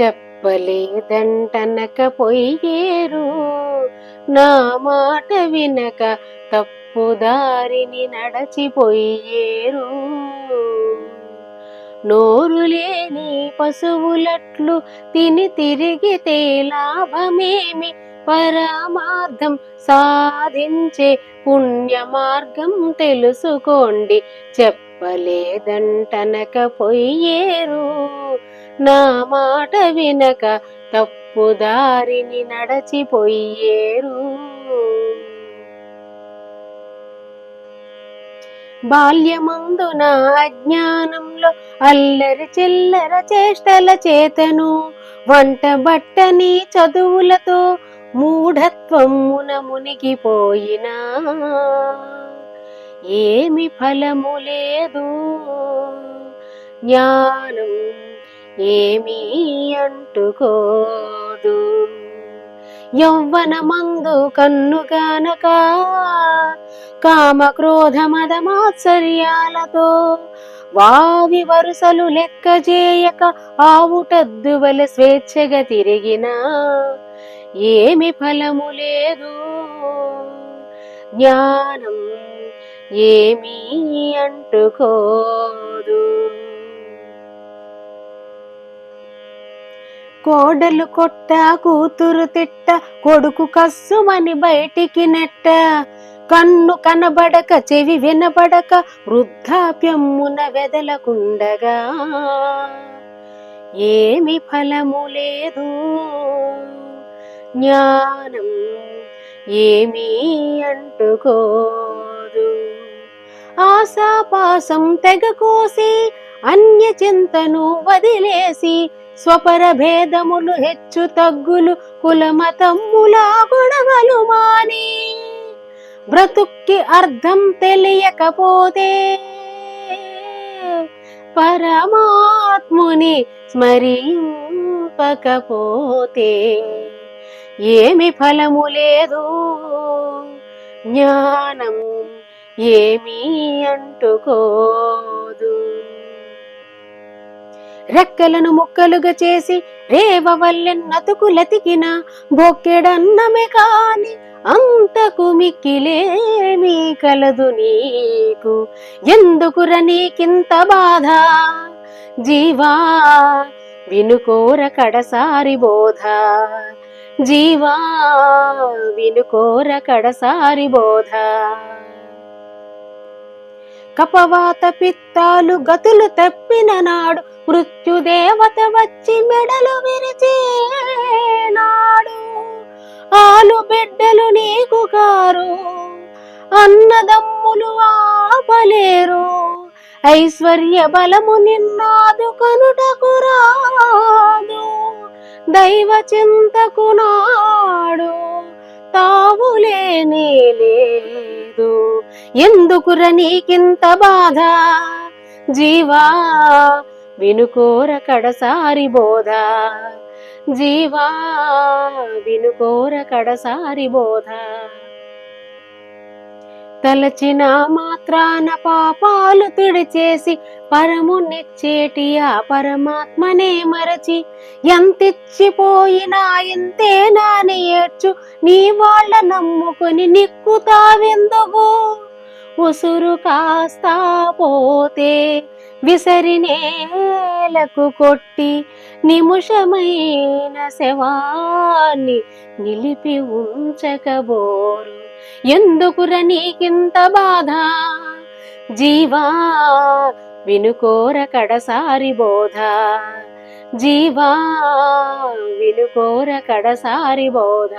చెప్పలేదంటనక పొయ్యేరు నా మాట వినక తప్పుదారిని నడచిపోయేరు. నోరు లేని పశువులట్లు తిని తిరిగితే లాభమేమి? పరమార్థం సాధించే పుణ్య మార్గం తెలుసుకోండి. చెప్పలేదంటనక పొయ్యేరు నా మాట వినక తప్పుదారిని నడచిపోయేరు. బాల్యమందున నా అజ్ఞానంలో అల్లరి చిల్లర చేష్టల చేతను వంట బట్టని చదువులతో మూఢత్వమున మునిగిపోయినా. ఏమి ఫలము లేదు. జ్ఞానం ఏమీ అంటుకోదు. యౌవనమందు కన్నుగానక కామ క్రోధ మద మాత్సర్యాలతో వావి వరుసలు లెక్క చేయక ఆవుటద్దు వల స్వేచ్ఛగా తిరిగినా ఏమి ఫలము లేదు. జ్ఞానం ఏమీ అంటుకో కోడలు కొట్ట కూతురు తిట్ట కొడుకు కస్సుమని బయటికి నెట్ట. కన్ను కనబడక చెవి వినబడక వృద్ధాప్యమున వెదలకుండగా. ఏమి ఫలము లేదు. జ్ఞానం ఏమీ అంటుకోదు. ఆశాపాసం తెగ కోసి అన్య చింతను వదిలేసి స్వపర భేదములు హెచ్చు తగ్గులు కులమతమ్ముల గొడవలు మాని. బ్రతుక్కి అర్థం తెలియకపోతే పరమాత్ముని స్మరింపకపోతే ఏమి ఫలము లేదు. జ్ఞానం ఏమీ అంటుకో రెక్కలను ముక్కలుగా చేసి రేవ వల్లెన్నతుకులతికిన బొక్కెడన్నమే కాని అంతకు మిక్కిలేమీ కలదు నీకు. ఎందుకుర నీకింత బాధ? జీవా వినుకోర కడసారి బోధ. జీవా వినుకోర కడసారి బోధ. కపవాత పిత్తాలు గతులు తప్పిన నాడు మృత్యుదేవత వచ్చి మెడలు విరిచేనాడు ఆలు బిడ్డలు నీకు కారు అన్నదమ్ములు ఆపలేరు. ఐశ్వర్య బలము నిన్నాదు కనుటకు రాదు. దైవ చింతకు నాడు తావులేనే లేదు. ఎందుకుర నీకింత బాధ? జీవా వినుకోర కడసారి బోధ. జీవా వినుకోర కడసారి బోధ. తలచిన మాత్రాన పాపాలు తుడిచేసి పరమునిచ్చేటి ఆ పరమాత్మనే మరచి ఎంతిచ్చిపోయినా ఎంతే నాని ఏడ్చు నీ వాళ్ళ నమ్ముకొని నిక్కుతావెందుకు? ఉసురు కాస్తా పోతే విసరి నేలకు కొట్టి నిముషమైన శవాన్ని నిలిపి ఉంచకబోరు. ఎందుకుర నీకింత బాధ? జీవా వినుకోర కడసారి బోధ. జీవా వినుకోర కడసారి బోధ.